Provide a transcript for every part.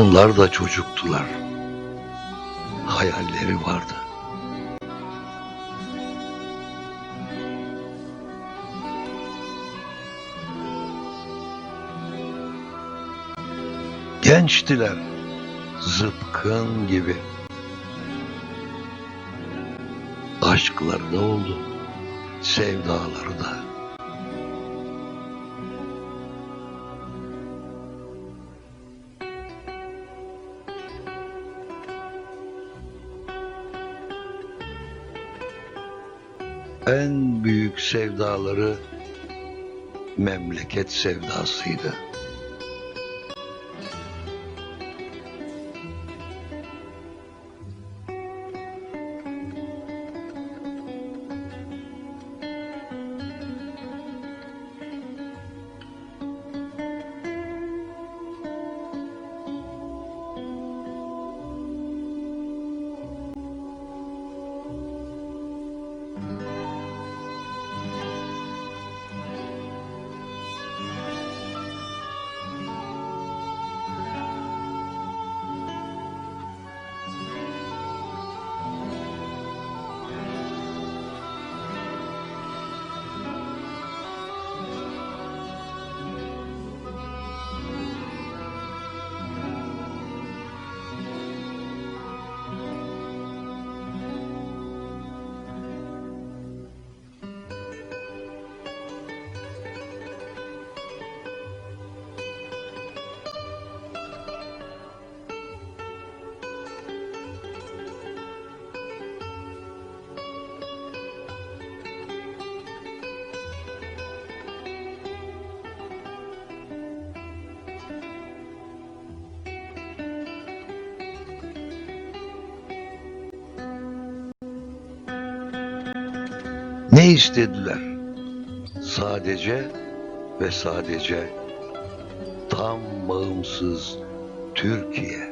Onlar da çocuktular. Hayalleri vardı. Gençtiler, zıpkın gibi. Aşkları da oldu, sevdaları da. En büyük sevdaları memleket sevdasıydı. Ne istediler? Sadece ve sadece tam bağımsız Türkiye.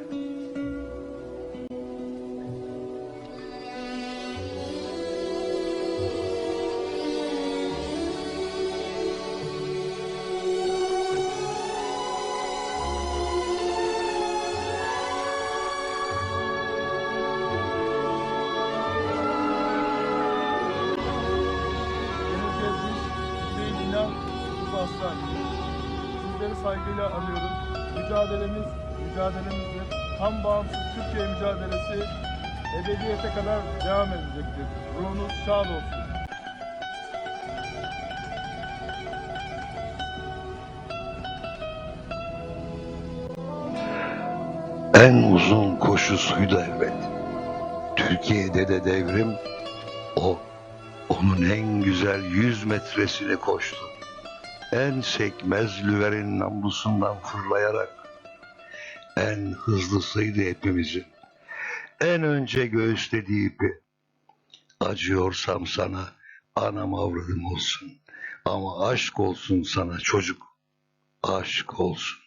Aslan. Sizleri saygıyla anıyoruz. Mücadelemiz, mücadelemizdir. Tam bağımsız Türkiye mücadelesi ebediyete kadar devam edecektir. Ruhunuz şad olsun. En uzun koşusuydu elbet. Türkiye'de de devrim o. Onun en güzel yüz metresini koştu. En sekmez lüverin namlusundan fırlayarak. En hızlısıydı hepimizin. En önce göğüslediği ipi. Acıyorsam sana anam avradım olsun. Ama aşk olsun sana çocuk. Aşk olsun.